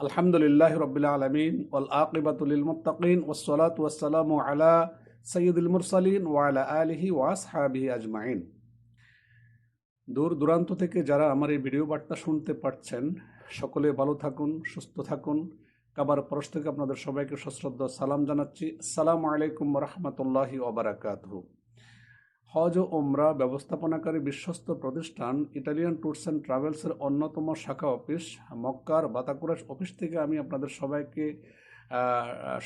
আলহামদুলিল্লাহ রবিল আলমিন ওয়াল আকিবাতুল মুত্তাকিন ওসলাত ওয়াসালামু আলা সৈয়দুল মুরসালিন ওয়ালা আলিহি ওয়াসহাবিহি আজমাইন। দূর দূরান্ত থেকে যারা আমার এই ভিডিও বার্তা শুনতে পারছেন, সকলে ভালো থাকুন, সুস্থ থাকুন। কাবার পরশ থেকে আপনাদের সবাইকে সশ্রদ্ধ সালাম জানাচ্ছি। আসসালামু আলাইকুম রহমতুল্লাহি ওবরাকাতহু হজ ও ওমরা ব্যবস্থাপনাকারী বিশ্বস্ত প্রতিষ্ঠান ইটালিয়ান ট্যুরস অ্যান্ড ট্রাভেলসের অন্যতম শাখা অফিস মক্কার বাতাকুরাস অফিস থেকে আমি আপনাদের সবাইকে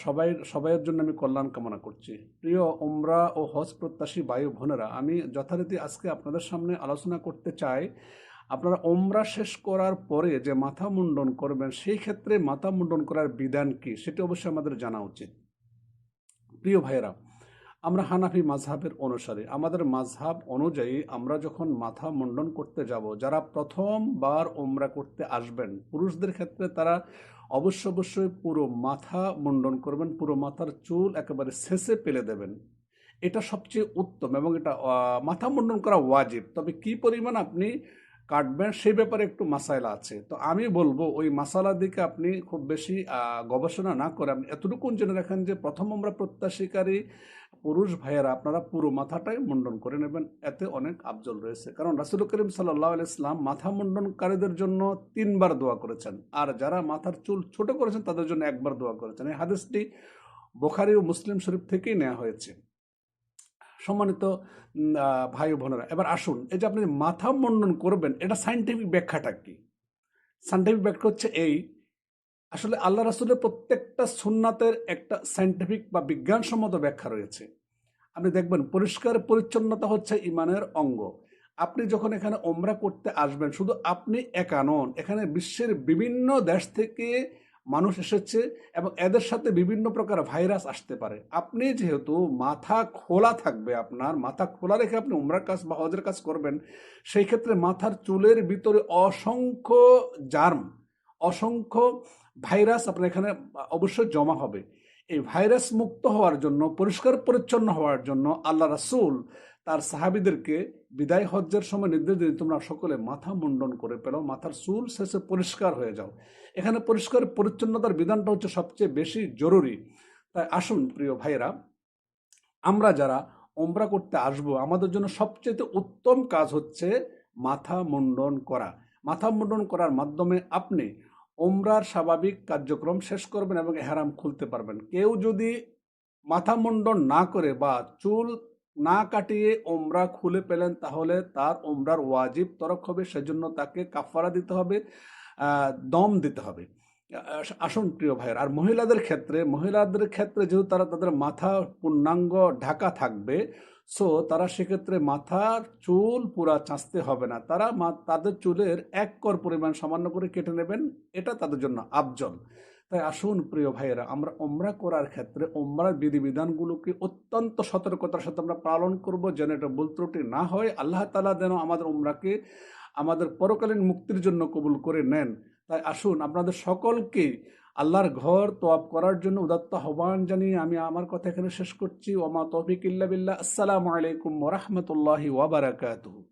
সবাই, সবাইয়ের জন্য আমি কল্যাণ কামনা করছি। প্রিয় ওমরা ও হজ প্রত্যাশী বায়ু বোনেরা, আমি যথারীতি আজকে আপনাদের সামনে আলোচনা করতে চাই। আপনারা ওমরা শেষ করার পরে যে মাথা মুন্ডন করবেন, সেই ক্ষেত্রে মাথা মুন্ডন করার বিধান কি? সেটি অবশ্যই আমাদের জানা উচিত। প্রিয় ভাইয়েরা আমরা হানাফি মাঝহাবের অনুসারী। আমাদের মাঝহাব অনুযায়ী আমরা যখন মাথা মুন্ডন করতে যাব, যারা প্রথমবার ওমরা করতে আসবেন, পুরুষদের ক্ষেত্রে তারা অবশ্য অবশ্যই পুরো মাথা মুন্ডন করবেন, পুরো মাথার চুল একেবারে শেষে পেলে দেবেন। এটা সবচেয়ে উত্তম এবং এটা মাথা মুন্ডন করা ওয়াজিব। তবে কি পরিমাণ আপনি কাটবেন সেই ব্যাপারে একটু মাসাইলা আছে। তো আমি বলব, ওই মাসালার দিকে আপনি খুব বেশি গবেষণা না করে আপনি এতটুকু জেনে রাখেন যে প্রথম আমরা প্রত্যাশীকারী পুরুষ ভাইয়েরা আপনারা পুরো মাথাটাই মুন্ডন করে নেবেন। এতে অনেক আফজল রয়েছে। কারণ রাসুল করিম সাল্লাহ ইসলাম মাথা মুন্ডনকারীদের জন্য তিনবার দোয়া করেছেন। আর যারা মাথার চুল ছোট করেছেন, তাদের জন্য একবার দোয়া করেছেন। এই হাদিসটি বোখারি ও মুসলিম শরীফ থেকেই নেওয়া হয়েছে। সম্মানিত ভাই বোনেরা, এবার আসুন। এই যে আপনি মাথা মুন্ডন করবেন, এটা সাইন্টিফিক ব্যাখ্যাটা কি? সাইন্টিফিক ব্যাখ্যা হচ্ছে এই আসলে আল্লাহ রাসুলের প্রত্যেকটা সুন্নাতের একটা সাইন্টিফিক বা বিজ্ঞানসম্মত ব্যাখ্যা রয়েছে। আপনি দেখবেন পরিষ্কার পরিচ্ছন্নতা হচ্ছে ইমানের অঙ্গ। আপনি যখন এখানে ওমরা করতে আসবেন, শুধু আপনি একা নন, এখানে বিশ্বের বিভিন্ন দেশ থেকে মানুষ এসেছে এবং এদের সাথে বিভিন্ন প্রকার ভাইরাস আসতে পারে। আপনি যেহেতু মাথা খোলা থাকবে আপনার, মাথা খোলা রেখে আপনি উমরার কাজ বা হজের কাজ করবেন, সেই ক্ষেত্রে মাথার চুলের ভিতরে অসংখ্য জার্ম অসংখ্য ভাইরাস আপনার এখানে অবশ্যই জমা হবে। এই ভাইরাস মুক্ত হওয়ার জন্য, পরিষ্কার পরিচ্ছন্ন হওয়ার জন্য আল্লাহ রাসূল তার সাহাবিদেরকে বিদায় হজ্জের সময় নির্দেশ দিন তোমরা সকলে মাথা মুন্ডন করে পেল মাথার চুল শেষে পরিষ্কার হয়ে যাও। এখানে পরিষ্কার পরিচ্ছন্নতার বিধানটা হচ্ছে সবচেয়ে বেশি জরুরি। তাই আসুন প্রিয় ভাইরা আমরা যারা ওমরা করতে আসব, আমাদের জন্য সবচেয়ে উত্তম কাজ হচ্ছে মাথা মুন্ডন করা। মাথা মুন্ডন করার মাধ্যমে আপনি ওমরার স্বাভাবিক কার্যক্রম শেষ করবেন এবং এহারাম খুলতে পারবেন। কেউ যদি মাথা মুন্ডন না করে বা চুল না কাটিয়ে ওমরা খুলে পেলেন তাহলে তার ওমরার ওয়াজিব তরক হবে, সেজন্য তাকে কাফারা দিতে হবে দম দিতে হবে। আসুন প্রিয় ভাইয়ের, আর মহিলাদের ক্ষেত্রে মহিলাদের ক্ষেত্রে যেহেতু তারা তাদের মাথা পূর্ণাঙ্গ ঢাকা থাকবে সো তারা সেক্ষেত্রে মাথার চুল পুরা চাঁচতে হবে না। তারা তাদের চুলের এক কর পরিমাণ সামান্য করে কেটে নেবেন, এটা তাদের জন্য আবজল তাই আসুন প্রিয় ভাইয়েরা, আমরা ওমরা করার ক্ষেত্রে ওমরার বিধিবিধানগুলোকে অত্যন্ত সতর্কতার সাথে আমরা পালন করব যেন এটা ভুল ত্রুটি না হয়। আল্লাহ তালা যেন আমাদের ওমরাকে আমাদের পরকালীন মুক্তির জন্য কবুল করে নেন। তাই আসুন, আপনাদের সকলকে আল্লাহর ঘর তোয়াব করার জন্য উদাত্ত আহ্বান জানিয়ে আমি আমার কথা এখানে শেষ করছি। ওমা তৌফিক ইল্লা বিল্লাহ। আসসালামু আলাইকুম ওরহমতুল্লাহি ওয়াবারাকাতুহু